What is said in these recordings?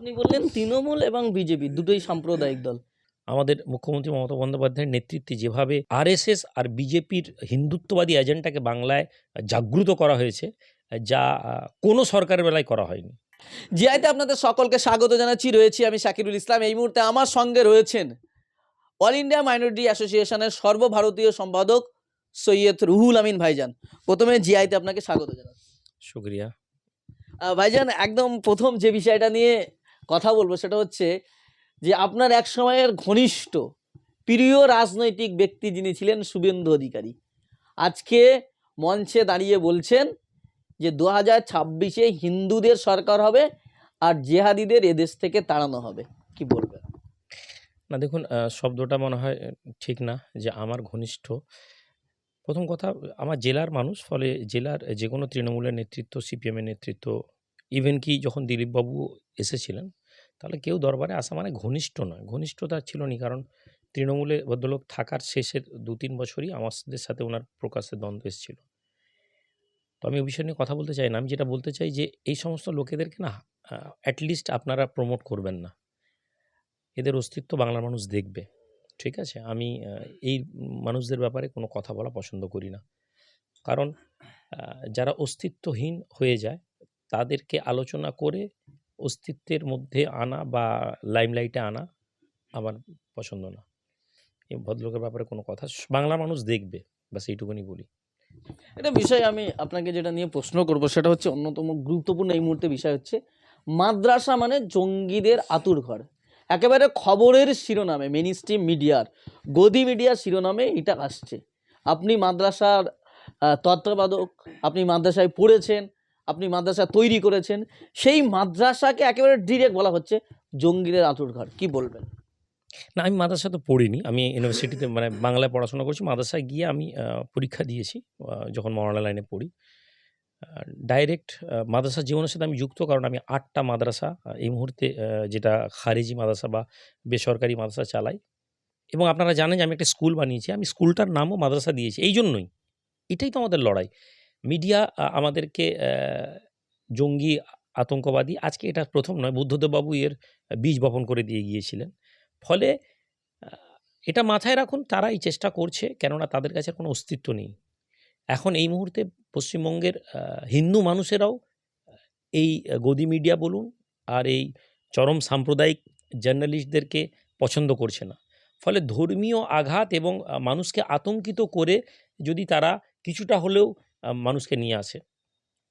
আপনি বললেন তৃণমূল এবং বিজেপি দুটোই সাম্প্রদায়িক দল। আমাদের মুখ্যমন্ত্রী মমতা বন্দ্যোপাধ্যায়ের নেতৃত্বে যেভাবে আরএসএস আর বিজেপির হিন্দুত্ববাদী এজেন্ডাকে বাংলায় জাগ্রত করা হয়েছে যা কোনো সরকারের বেলায় করা হয়নি। জিআইতে আপনাদের সকলকে স্বাগত জানাচ্ছি। রয়েছি আমি শাকিরুল ইসলাম। এই মুহূর্তে আমার সঙ্গে রয়েছেন অল ইন্ডিয়া মাইনরিটি অ্যাসোসিয়েশনের সর্বভারতীয় সম্পাদক সৈয়দ রুহুল আমিন ভাইজান। প্রথমে জিআইতে আপনাকে স্বাগত জানাচ্ছি। শুক্রিয়া। ভাইজান একদম প্রথম যে বিষয়টা নিয়ে কথা বলব সেটা হচ্ছে যে আপনার এক সময়ের ঘনিষ্ঠ, প্রিয় রাজনৈতিক ব্যক্তি যিনি ছিলেন শুভেন্দু অধিকারী। আজকে মঞ্চে দাঁড়িয়ে বলছেন যে দু হাজার ছাব্বিশে হিন্দুদের সরকার হবে আর জেহাদিদের এদেশ থেকে তাড়ানো হবে। কি বলবেন? না, দেখুন শব্দটা মনে হয় ঠিক না যে আমার ঘনিষ্ঠ। প্রথম কথা, আমার জেলার মানুষ, ফলে জেলার যে কোনো তৃণমূলের নেতৃত্ব, সিপিএমের নেতৃত্ব ইভেন কি যখন দিলীপবাবু এসেছিলেন, তাহলে কেউ দরবারে আসা মানে ঘনিষ্ঠ নয়। ঘনিষ্ঠতা ছিল নি, কারণ তৃণমূলে ভদ্রলোক থাকার শেষের দু তিন বছরই আমাদের সাথে ওনার প্রকাশ্যে দ্বন্দ্ব এসেছিল। তো আমি ওই বিষয় নিয়ে কথা বলতে চাই না। আমি যেটা বলতে চাই যে, এই সমস্ত লোকেদেরকে না অ্যাটলিস্ট আপনারা প্রমোট করবেন না। এদের অস্তিত্ব বাংলার মানুষ দেখবে। ঠিক আছে? আমি এই মানুষদের ব্যাপারে কোনো কথা বলা পছন্দ করি না। কারণ যারা অস্তিত্বহীন হয়ে যায় তাদেরকে আলোচনা করে অস্তিত্বের মধ্যে আনা বা লাইমলাইটে আনা আমার পছন্দ না। এই ভদ্রলোকের ব্যাপারে কোনো কথা বাংলা মানুষ দেখবে বা সেইটুকুনি বলি। এটা বিষয় আমি আপনাকে যেটা নিয়ে প্রশ্ন করব সেটা হচ্ছে অন্যতম গুরুত্বপূর্ণ এই মুহূর্তে বিষয় হচ্ছে মাদ্রাসা মানে জঙ্গিদের আতুর ঘর। একেবারে খবরের শিরোনামে মেন স্ট্রিম মিডিয়ার গদি মিডিয়ার শিরোনামে এটা আসছে। আপনি মাদ্রাসার আহ, তত্ত্বাবধায়ক আপনি মাদ্রাসায় পড়েছেন আপনি মাদ্রাসা তৈরি করেছেন, সেই মাদ্রাসাকে একেবারে ডিরেক্ট বলা হচ্ছে জঙ্গিদের আতুর ঘর। কি বলবেন? না, আমি মাদ্রাসা তো পড়িনি। আমি ইউনিভার্সিটিতে মানে বাংলায় পড়াশোনা করছি। মাদ্রাসায় গিয়ে আমি পরীক্ষা দিয়েছি যখন মরানা লাইনে পড়ি। ডাইরেক্ট মাদ্রাসা জীবনের সাথে আমি যুক্ত, কারণ আমি আটটা মাদ্রাসা এই মুহূর্তে যেটা খারিজি মাদ্রাসা বা বেসরকারি মাদ্রাসা চালাই। এবং আপনারা জানেন যে আমি একটা স্কুল বানিয়েছি। আমি স্কুলটার নামও মাদ্রাসা দিয়েছি। এই জন্যই। এটাই তো আমাদের লড়াই। মিডিয়া আমাদেরকে জঙ্গি আতঙ্কবাদী, আজকে এটা প্রথম নয়, বুদ্ধদেববাবু এর বীজ বপন করে দিয়ে গিয়েছিলেন। ফলে এটা মাথায় রাখুন তারা এই চেষ্টা করছে, কেননা তাদের কাছে কোনো অস্তিত্ব নেই। এখন এই মুহূর্তে পশ্চিমবঙ্গের হিন্দু মানুষেরাও, এই গদি মিডিয়া বলুন, আর এই চরম সাম্প্রদায়িক জার্নালিস্টদেরকে পছন্দ করছে না। ফলে ধর্মীয় আঘাত এবং মানুষকে আতঙ্কিত করে যদি তারা কিছুটা হলেও মানুষকে নিয়ে আসে।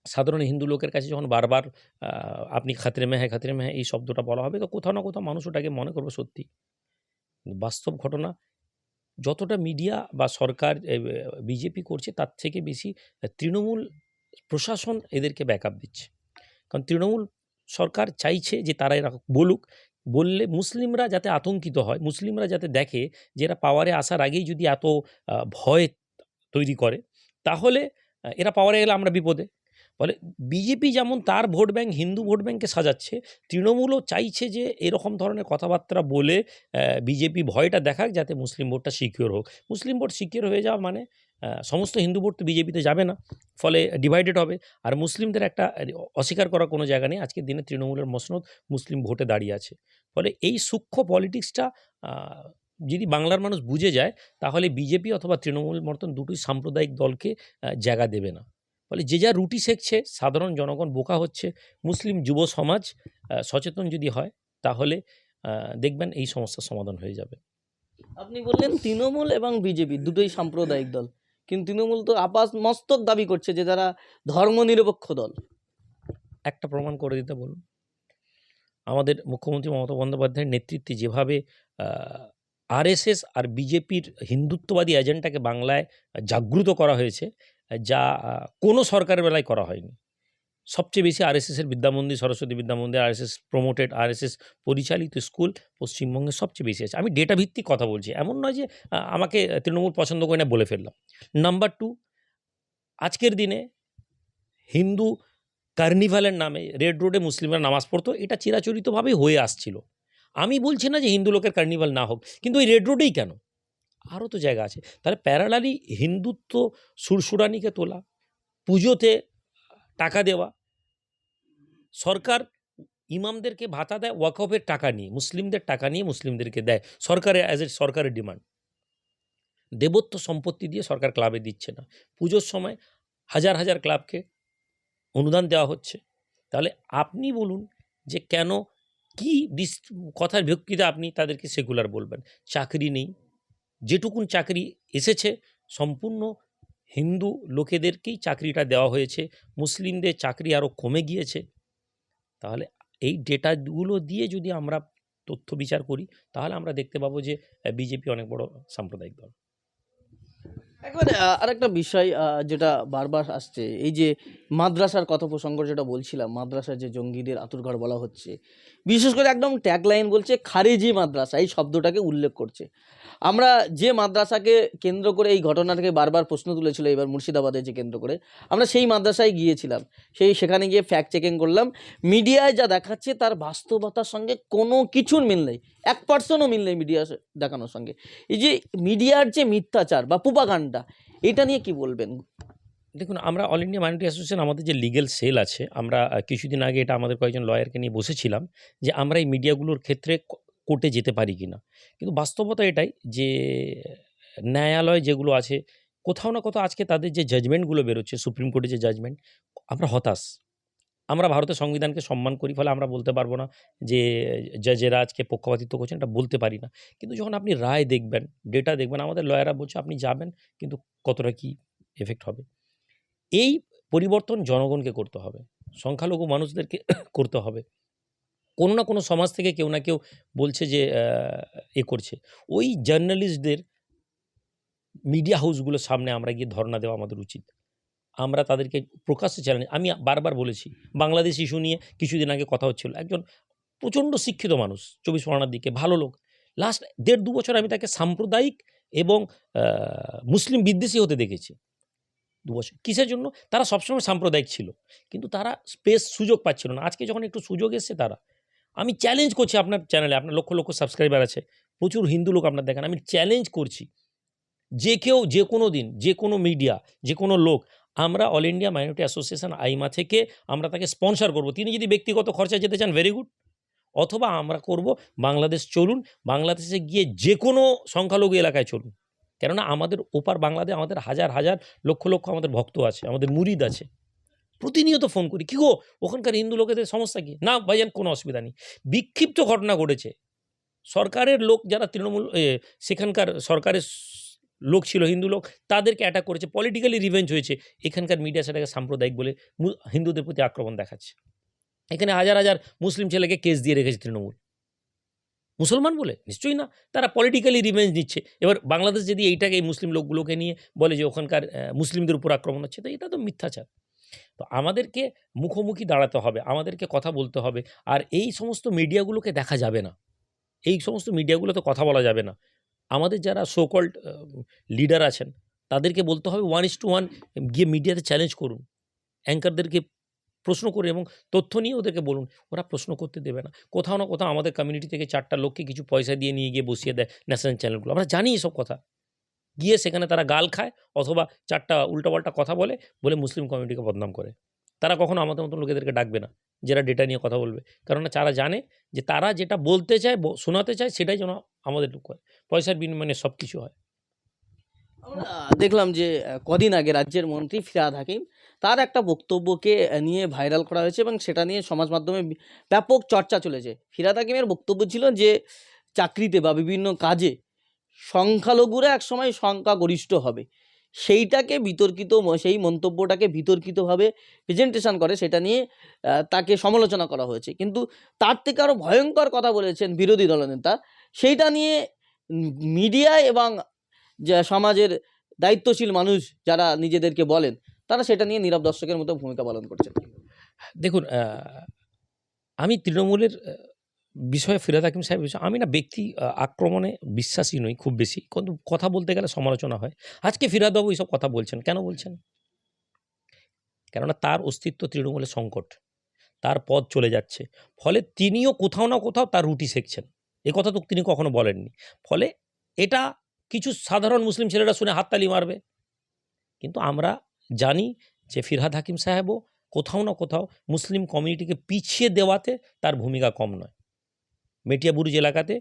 সাধারণ হিন্দু লোকের কাছে যখন বারবার আপনি খাতরে মেহে খাতরে মেহে এই শব্দটা বলা হবে, তো কোথাও না কোথাও মানুষ ওটাকে মনে করবে সত্যি। বাস্তব ঘটনা, যতটা মিডিয়া বা সরকার বিজেপি করছে, তার থেকে বেশি তৃণমূল প্রশাসন এদেরকে ব্যাকআপ দিচ্ছে। কারণ তৃণমূল সরকার চাইছে যে তারা এরা বলুক, বললে মুসলিমরা যাতে আতঙ্কিত হয়, মুসলিমরা যাতে দেখে যে এরা পাওয়ারে আসার আগেই যদি এত ভয় তৈরি করে, তাহলে এরা পাওয়ারে গেলে আমরা বিপদে। ফলে বিজেপি যেমন তার ভোট ব্যাংক, হিন্দু ভোট ব্যাংককে সাজাচ্ছে, তৃণমূলও চাইছে যে এরকম ধরনের কথাবার্তা বলে বিজেপি ভয়টা দেখাক যাতে মুসলিম ভোটটা সিকিওর হোক। মুসলিম ভোট সিকিওর হয়ে যাওয়া মানে সমস্ত হিন্দু ভোট তো বিজেপিতে যাবে না, ফলে ডিভাইডেড হবে। আর মুসলিমদের একটা অস্বীকার করার কোনো জায়গা নেই, আজকের দিনে তৃণমূলের মসনদ মুসলিম ভোটে দাঁড়িয়ে আছে। ফলে এই সূক্ষ্ম পলিটিক্সটা যদি বাংলার মানুষ বুঝে যায় তাহলে বিজেপি অথবা তৃণমূল মতন দুটোই সাম্প্রদায়িক দলকে জায়গা দেবে না। ফলে যে যা রুটি শেখছে সাধারণ জনগণ বোকা হচ্ছে মুসলিম যুব সমাজ সচেতন যদি হয় তাহলে দেখবেন এই সমস্যার সমাধান হয়ে যাবে। আপনি বললেন তৃণমূল এবং বিজেপি দুটোই সাম্প্রদায়িক দল। কিন্তু তৃণমূল তো আপাস মস্তক দাবি করছে যে তারা ধর্মনিরপেক্ষ দল। একটা প্রমাণ করে দিতে বলুন। আমাদের মুখ্যমন্ত্রী মমতা বন্দ্যোপাধ্যায়ের নেতৃত্বে যেভাবে আরএসএস আর বিজেপির হিন্দুত্ববাদী এজেন্ডাকে বাংলায় জাগ্রত করা হয়েছে, যা কোনো সরকারের বেলায় করা হয়নি। সবচেয়ে বেশি আরএসএসের Vidyamandir, Saraswati Vidyamandir, RSS promoted, RSS পরিচালিত স্কুল পশ্চিমবঙ্গে সবচেয়ে বেশি আছে। আমি ডেটা ভিত্তিক কথা বলছি, এমন নয় যে আমাকে তৃণমূল পছন্দ করে না বলে ফেললাম। নাম্বার টু, আজকের দিনে হিন্দু কার্নিভালের নামে রেড রোডে মুসলিমরা নামাজ পড়তো, এটা চিরাচরিতভাবেই হয়ে আসছিল। আমি বলছি না যে হিন্দু লোকের কার্নিভাল না হোক, কিন্তু ওই রেড রোডেই কেন? আরও তো জায়গা আছে। তাহলে প্যারালালি হিন্দুত্ব সুরসুরানিকে তোলা, পুজোতে টাকা দেওয়া, সরকার ইমামদেরকে ভাতা দেয়, ওয়াকফের টাকা নিয়ে, মুসলিমদের টাকা নিয়ে মুসলিমদেরকে দেয় সরকারের অ্যাজ এ সরকারের ডিমান্ড দেবত্ব সম্পত্তি দিয়ে সরকার ক্লাবে দিচ্ছে না। পুজোর সময় হাজার হাজার ক্লাবকে অনুদান দেওয়া হচ্ছে। তাহলে আপনি বলুন যে কেন কি কথার ভিত্তিতে আপনি তাদেরকে সেকুলার বলবেন? চাকরি নেই। যেটুকুন চাকরি এসেছে, সম্পূর্ণ হিন্দু লোকেদেরকেই চাকরিটা দেওয়া হয়েছে। মুসলিমদের চাকরি আরও কমে গিয়েছে। তাহলে এই ডেটাগুলো দিয়ে যদি আমরা তথ্য বিচার করি, তাহলে আমরা দেখতে পাবো যে বিজেপি অনেক বড় সাম্প্রদায়িক দল। একবারে আহ, আরেকটা বিষয় যেটা বারবার আসছে এই যে মাদ্রাসার কথা প্রসঙ্গ যেটা বলছিলাম মাদ্রাসার যে জঙ্গিদের আতুরঘর বলা হচ্ছে বিশেষ করে একদম ট্যাগলাইন বলছে খারিজি মাদ্রাসা এই শব্দটাকে উল্লেখ করছে। আমরা যে মাদ্রাসাকে কেন্দ্র করে এই ঘটনাটাকে বারবার প্রশ্ন তুলেছিল এবার মুর্শিদাবাদে যে কেন্দ্র করে আমরা সেই মাদ্রাসায় গিয়েছিলাম সেই সেখানে গিয়ে ফ্যাক্ট চেকিং করলাম মিডিয়ায় যা দেখাচ্ছে তার বাস্তবতার সঙ্গে কোনো কিছুর মিল নেই এক পার্সেন্টও মিল নেই মিডিয়া দেখানোর সঙ্গে। এই যে মিডিয়ার যে মিথ্যাচার বা পুপাকাণ্ডা এটা নিয়ে কি বলবেন? দেখুন, আমরা অল ইন্ডিয়া মাইনরিটি অ্যাসোসিয়েশন আমাদের যে লিগেল সেল আছে, আমরা কিছুদিন আগে এটা আমাদের কয়েকজন লয়ারকে নিয়ে বসেছিলাম যে আমরা এই মিডিয়াগুলোর ক্ষেত্রে কোর্টে যেতে পারি কি না কিন্তু বাস্তবতা এটাই যে, ন্যায়ালয় যেগুলো আছে, কোথাও না কোথাও আজকে তাদের যে জাজমেন্টগুলো বেরোচ্ছে সুপ্রিম কোর্টের যে জাজমেন্ট আমরা হতাশ। আমরা ভারতের সংবিধানকে সম্মান করি ফলে আমরা বলতে পারব না যে জাজেরা আজকে পক্ষপাতিত্ব করছেন এটা বলতে পারি না। কিন্তু যখন আপনি রায় দেখবেন ডেটা দেখবেন, আমাদের লয়াররা বলছে আপনি যাবেন, কিন্তু কতটা কি এফেক্ট হবে? এই পরিবর্তন জনগণকে করতে হবে, সংখ্যালঘু মানুষদেরকে করতে হবে। কোনো না কোনো সমাজ থেকে কেউ না কেউ বলছে যে এ করছে। ওই জার্নালিস্টদের মিডিয়া হাউসগুলোর সামনে আমরা গিয়ে ধর্ণা দেওয়া আমাদের উচিত। আমরা তাদেরকে প্রকাশ্যে চ্যালেঞ্জ আমি বারবার বলেছি, বাংলাদেশ ইস্যু নিয়ে কিছুদিন আগে কথা হচ্ছিল, একজন প্রচণ্ড শিক্ষিত মানুষ, চব্বিশ পরগনার দিকে, ভালো লোক লাস্ট দেড় দু বছর আমি তাকে সাম্প্রদায়িক এবং মুসলিম বিদ্বেষী হতে দেখেছি, দু বছর, কিসের জন্য? তারা সবসময় সাম্প্রদায়িক ছিল, কিন্তু তারা স্পেস সুযোগ পাচ্ছিল না, আজকে যখন একটু সুযোগ এসছে তারা, আমি চ্যালেঞ্জ করছি আপনার চ্যানেলে আপনার লক্ষ লক্ষ সাবস্ক্রাইবার আছে, প্রচুর হিন্দু লোক আপনার দেখেন, আমি চ্যালেঞ্জ করছি, যে কেউ যে কোনো দিন, যে কোনো মিডিয়া যে কোনো লোক আমরা All India Minority Association AIMA থেকে আমরা তাকে স্পন্সর করব। তিনি যদি ব্যক্তিগত খরচা যেতে চান ভেরি গুড অথবা আমরা করব, বাংলাদেশ চলুন, বাংলাদেশে গিয়ে যে কোনো সংখ্যালঘু এলাকায় চলুন। কেননা আমাদের ওপার বাংলাদেশ, আমাদের হাজার হাজার, লক্ষ লক্ষ আমাদের ভক্ত আছে, আমাদের মুরিদ আছে। প্রতিনিয়ত ফোন করি, কী গো, ওখানকার হিন্দু লোকেদের সমস্যা কি? না, ভাইজান, কোনো অসুবিধা নেই। বিক্ষিপ্ত ঘটনা ঘটেছে। সরকারের লোক যারা তৃণমূল সেখানকার সরকারের লোক ছিল, হিন্দু লোক, তাদেরকে অ্যাটাক করেছে পলিটিক্যালি রিভেঞ্জ হয়েছে। এখানকার মিডিয়া সেটাকে সাম্প্রদায়িক বলে হিন্দুদের প্রতি আক্রমণ দেখাচ্ছে। এখানে হাজার হাজার মুসলিম ছেলেকে কেস দিয়ে রেখেছে তৃণমূল। মুসলমান বলে? নিশ্চয়ই না। তারা পলিটিক্যালি রিভেঞ্জ নিচ্ছে। এবার বাংলাদেশ যদি এইটাকে, এই মুসলিম লোকগুলোকে নিয়ে বলে যে ওখানকার মুসলিমদের উপর আক্রমণ হচ্ছে, তো এটা তো মিথ্যাচার। তো আমাদেরকে মুখোমুখি দাঁড়াতে হবে, আমাদেরকে কথা বলতে হবে, আর এই সমস্ত মিডিয়াগুলোকে দেখা যাবে না। এই সমস্ত মিডিয়াগুলোতে কথা বলা যাবে না। আমাদের যারা সোকল্ড লিডার আছেন, তাদেরকে বলতে হবে ওয়ান ইস টু ওয়ান গিয়ে মিডিয়াতে চ্যালেঞ্জ করুন। অ্যাঙ্কারদেরকে প্রশ্ন করে এবং তথ্য নিয়ে ওদেরকে বলুন। ওরা প্রশ্ন করতে দেবে না। কোথাও না কোথাও আমাদের কমিউনিটি থেকে চারটা লোককে কিছু পয়সা দিয়ে নিয়ে গিয়ে বসিয়ে দেয় ন্যাশনাল চ্যানেলগুলো আমরা জানি এসব কথা। গিয়ে সেখানে তারা গাল খায় অথবা চারটা উল্টাপাল্টা কথা বলে বলে মুসলিম কমিউনিটিকে বদনাম করে। তারা কখনো আমাদের মতন লোকেদেরকে ডাকবে না যারা ডেটা নিয়ে কথা বলবে। কারণ তারা জানে যে তারা যেটা বলতে চায় শোনাতে চায়, সেটাই যেন আমাদের লোক হয় পয়সার বিনিময়ে সব কিছু হয় দেখলাম যে কদিন আগে রাজ্যের মন্ত্রী ফিরাদ হাকিম, তার একটা বক্তব্যকে নিয়ে ভাইরাল করা হয়েছে এবং সেটা নিয়ে সমাজ মাধ্যমে ব্যাপক চর্চা চলেছে। ফিরাদ হাকিমের বক্তব্য ছিল যে, চাকরিতে বা বিভিন্ন কাজে সংখ্যালঘুরা একসময় সংখ্যাগরিষ্ঠ হবে। সেইটাকে বিতর্কিত সেই মন্তব্যটাকে বিতর্কিতভাবে প্রেজেন্টেশন করে, সেটা নিয়ে তাকে সমালোচনা করা হয়েছে। কিন্তু তার থেকে আরও ভয়ঙ্কর কথা বলেছেন বিরোধী দলনেতা সেইটা নিয়ে মিডিয়া এবং সমাজের দায়িত্বশীল মানুষ যারা নিজেদেরকে বলেন, তারা সেটা নিয়ে নীরব দর্শকের মতো ভূমিকা পালন করছেন। দেখুন আমি তৃণমূলের বিষয়ে ফিরাদ হাকিম সাহেব বিষয়ে, আমি না ব্যক্তি আক্রমণে বিশ্বাসী নই খুব বেশি। কিন্তু কথা বলতে গেলে সমালোচনা হয়। আজকে ফিরাদবাবু এইসব কথা বলছেন, কেন বলছেন? কেননা তার অস্তিত্ব তৃণমূলের সংকট, তার পদ চলে যাচ্ছে। ফলে তিনিও কোথাও না কোথাও তার রুটি শেখছেন এ কথা তো তিনি কখনো বলেননি। ফলে এটা কিছু সাধারণ মুসলিম ছেলেরা শুনে হাততালি মারবে। কিন্তু আমরা জানি যে ফিরহাদ হাকিম সাহেবও কোথাও না কোথাও মুসলিম কমিউনিটিকে পিছিয়ে দেওয়াতে তার ভূমিকা কম নয়। মেটিয়াবুরুজ এলাকাতে,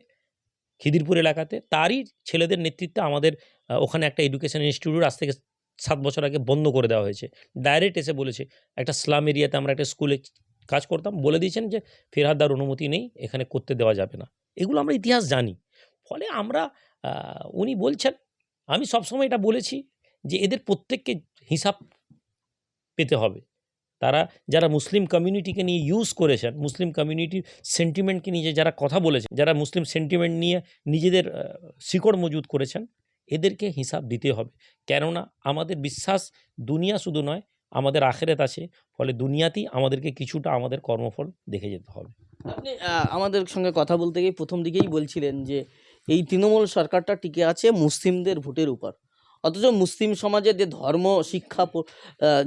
খিদিরপুর এলাকাতে তারই ছেলেদের নেতৃত্বে আমাদের ওখানে একটা এডুকেশন ইনস্টিটিউট আজ থেকে সাত বছর আগে বন্ধ করে দেওয়া হয়েছে। ডাইরেক্ট এসে বলেছে, একটা স্লাম এরিয়াতে আমরা একটা স্কুলে কাজ করতাম। বলে দিয়েছেন যে ফেরহাদার অনুমতি নেই, এখানে করতে দেওয়া যাবে না। এগুলো আমরা ইতিহাস জানি। ফলে আমরা উনি বলছেন, আমি সবসময় এটা বলেছি যে এদের প্রত্যেককে হিসাব পেতে হবে। তারা যারা মুসলিম কমিউনিটিকে নিয়ে ইউজ করেছেন, মুসলিম কমিউনিটির সেন্টিমেন্টকে নিয়ে যারা কথা বলেছেন, যারা মুসলিম সেন্টিমেন্ট নিয়ে নিজেদের শিকড় মজুত করেছেন, এদেরকে হিসাব দিতে হবে। কেননা আমাদের বিশ্বাস দুনিয়া শুধু নয়, আমাদের আখেরাত আছে, ফলে দুনিয়াতেই আমাদেরকে কিছুটা আমাদের কর্মফল দেখে যেতে হবে। আপনি আমাদের সঙ্গে কথা বলতে গিয়ে প্রথম দিকেই বলছিলেন যে এই তৃণমূল সরকারটা টিকে আছে মুসলিমদের ভোটের উপর। অথচ মুসলিম সমাজের যে ধর্ম, শিক্ষা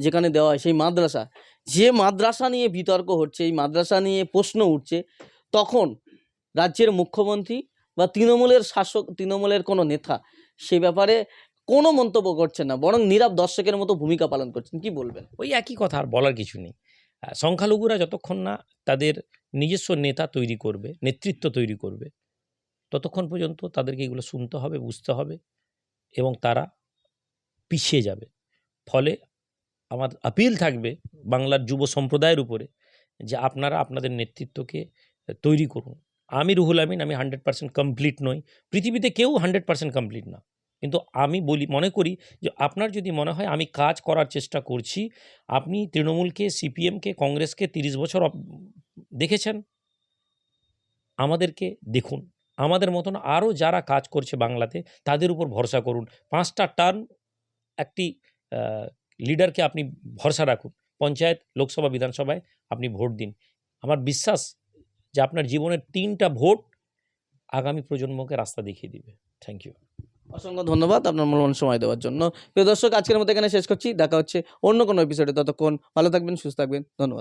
যেখানে দেওয়া হয় সেই মাদ্রাসা, যে মাদ্রাসা নিয়ে বিতর্ক হচ্ছে, এই মাদ্রাসা নিয়ে প্রশ্ন উঠছে, তখন রাজ্যের মুখ্যমন্ত্রী বা তৃণমূলের শাসক, তৃণমূলের কোনো নেতা সে ব্যাপারে কোনো মন্তব্য করছেন না, বরং নীরব দর্শকের মতো ভূমিকা পালন করছেন। কি বলবেন? ওই একই কথা আর বলার কিছু নেই। সংখ্যালঘুরা যতক্ষণ না তাদের নিজস্ব নেতা তৈরি করবে, নেতৃত্ব তৈরি করবে, ততক্ষণ পর্যন্ত তাদেরকে এগুলো শুনতে হবে, বুঝতে হবে এবং তারা পিছিয়ে যাবে। ফলে আমার আপিল থাকবে বাংলার যুব সম্প্রদায়ের উপরে যে আপনারা আপনাদের নেতৃত্বকে তৈরি করুন। আমি রুহুল আমিন, আমি হান্ড্রেড পার্সেন্ট কমপ্লিট নই। পৃথিবীতে কেউ হান্ড্রেড পার্সেন্ট কমপ্লিট না। কিন্তু আমি বলি, মনে করি যে আপনার যদি মনে হয় আমি কাজ করার চেষ্টা করছি, আপনি তৃণমূলকে, সিপিএমকে, কংগ্রেসকে তিরিশ বছর দেখেছেন? আমাদেরকে দেখুন। আমাদের মতন আরও যারা কাজ করছে বাংলাতে, তাদের উপর ভরসা করুন। পাঁচটা টার্ম একটি লিডারকে আপনি ভরসা রাখুন। পঞ্চায়েত, লোকসভা, বিধানসভায় আপনি ভোট দিন। আমার বিশ্বাস যে আপনার জীবনের তিনটা ভোট আগামী প্রজন্মকে রাস্তা দেখিয়ে দিবে। Thank you. অসংখ্য ধন্যবাদ আপনার মূল্যবান সময় দেওয়ার জন্য। প্রিয় দর্শক, আজকের মতো এখানে শেষ করছি। দেখা হচ্ছে অন্য কোনো এপিসোডে ততক্ষণ ভালো থাকবেন, সুস্থ থাকবেন। ধন্যবাদ।